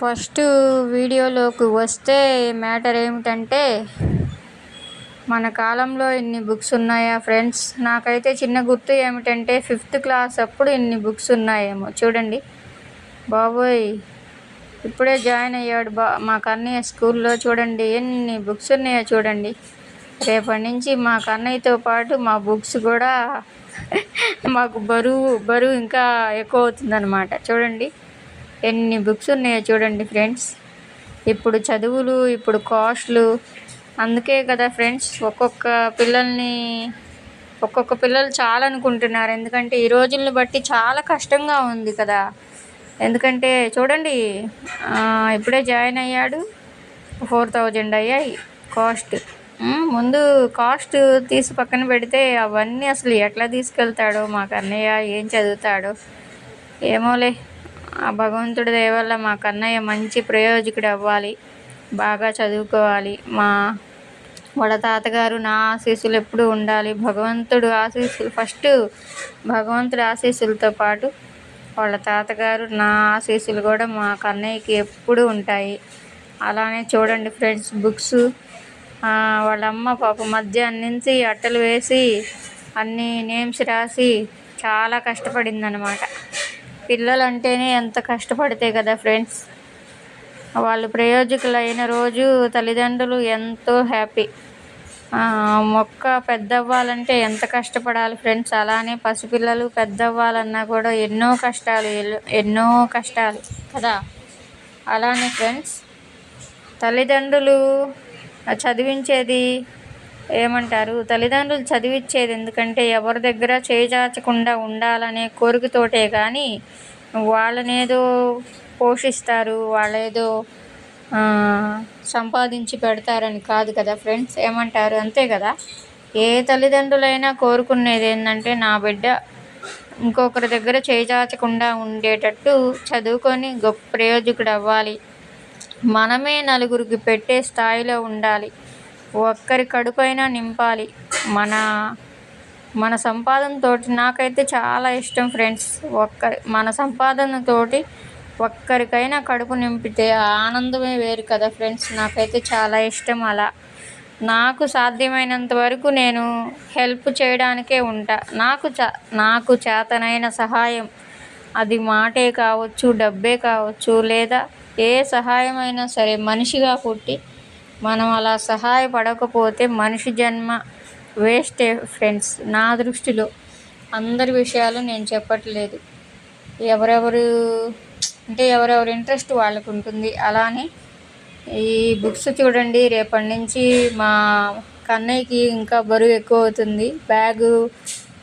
First వీడియోలోకి వస్తే matter ఏమిటంటే మన కాలంలో ఇన్ని బుక్స్ ఉన్నాయా ఫ్రెండ్స్? నాకైతే చిన్న గుర్తు ఏమిటంటే ఫిఫ్త్ క్లాస్ అప్పుడు ఇన్ని బుక్స్ ఉన్నాయేమో. చూడండి. బాబోయ్! ఇప్పుడే జాయిన్ అయ్యాడు బా మా కన్నయ్య స్కూల్లో. చూడండి ఎన్ని బుక్స్ ఉన్నాయో చూడండి. రేపటి నుంచి మా కన్నయ్యతో పాటు మా బుక్స్ కూడా మాకు బరువు బరువు ఇంకా ఎక్కువ అవుతుందన్నమాట. చూడండి. ఎన్ని బుక్స్ ఉన్నాయో చూడండి ఫ్రెండ్స్. ఇప్పుడు చదువులు ఇప్పుడు కాస్ట్లు. అందుకే కదా ఫ్రెండ్స్ ఒక్కొక్క పిల్లల్ని ఒక్కొక్క పిల్లలు చాలా అనుకుంటున్నారు ఎందుకంటే ఈ రోజులను బట్టి చాలా కష్టంగా ఉంది కదా. ఎందుకంటే చూడండి ఇప్పుడే జాయిన్ అయ్యాడు. ఫోర్ థౌజండ్ అయ్యాయి కాస్ట్. ముందు కాస్ట్ తీసి పక్కన పెడితే అవన్నీ అసలు ఎట్లా తీసుకెళ్తాడో మాకు అన్నయ్య ఏం చదువుతాడో. ఏమోలే. ఆ భగవంతుడి దయ వల్ల మా కన్నయ్య మంచి ప్రయోజకుడు అవ్వాలి. బాగా చదువుకోవాలి. మా వాళ్ళ తాతగారు నా ఆశీస్సులు ఎప్పుడూ ఉండాలి. భగవంతుడు ఆశీస్సులు ఫస్ట్ భగవంతుడి ఆశీస్సులతో పాటు వాళ్ళ తాతగారు నా ఆశీస్సులు కూడా మా కన్నయ్యకి ఎప్పుడూ ఉంటాయి. అలానే చూడండి ఫ్రెండ్స్ బుక్స్. వాళ్ళ అమ్మ పాప మధ్యాహ్నం నుంచి అట్టలు వేసి అన్ని నేమ్స్ రాసి చాలా కష్టపడిందనమాట పిల్లలు అంటేనే ఎంత కష్టపడితే కదా ఫ్రెండ్స్. వాళ్ళు ప్రయోజకులైన రోజు తల్లిదండ్రులు ఎంతో హ్యాపీ. మొక్క పెద్దవ్వాలంటే ఎంత కష్టపడాలి ఫ్రెండ్స్. అలానే పసిపిల్లలు పెద్దవ్వాలన్నా కూడా ఎన్నో కష్టాలు ఎల్- ఎన్నో కష్టాలు కదా. అలానే ఫ్రెండ్స్ తల్లిదండ్రులు చదివించేది ఏమంటారు? తల్లిదండ్రులు చదివించేది ఎందుకంటే ఎవరి దగ్గర చేజార్చకుండా ఉండాలనే కోరికతోటే కానీ వాళ్ళనేదో పోషిస్తారు వాళ్ళేదో సంపాదించి పెడతారని కాదు కదా ఫ్రెండ్స్? ఏమంటారు? అంతే కదా? ఏ తల్లిదండ్రులైనా కోరుకునేది ఏంటంటే నా బిడ్డ ఇంకొకరి దగ్గర చేజార్చకుండా ఉండేటట్టు చదువుకొని గొప్ప ప్రయోజకుడు అవ్వాలి మనమే నలుగురికి పెట్టే స్థాయిలో ఉండాలి. ఒక్కరి కడుపైనా నింపాలి. మన మన సంపాదనతో నాకైతే చాలా ఇష్టం ఫ్రెండ్స్. ఒక్కరి మన సంపాదనతోటి ఒక్కరికైనా కడుపు నింపితే ఆ ఆనందమే వేరు కదా ఫ్రెండ్స్. నాకైతే చాలా ఇష్టం అలా. నాకు సాధ్యమైనంత వరకు నేను హెల్ప్ చేయడానికే ఉంటా. నాకు చ నాకు చేతనైన సహాయం అది మాటే కావచ్చు డబ్బే కావచ్చు లేదా ఏ సహాయమైనా సరే మనిషిగా పుట్టి మనం అలా సహాయపడకపోతే మనిషి జన్మ వేస్టే ఫ్రెండ్స్. నా దృష్టిలో అందరి విషయాలు నేను చెప్పట్లేదు. ఎవరెవరు అంటే ఎవరెవరి ఇంట్రెస్ట్ వాళ్ళకు ఉంటుంది. అలానే ఈ బుక్స్ చూడండి. రేపటి నుంచి మా కన్నయ్యకి ఇంకా బరువు ఎక్కువ అవుతుంది. బ్యాగు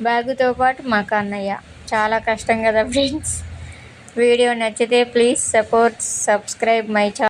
బ్యాగుతో పాటు మా కన్నయ్య. చాలా కష్టం కదా ఫ్రెండ్స్. వీడియో నచ్చితే please support subscribe my channel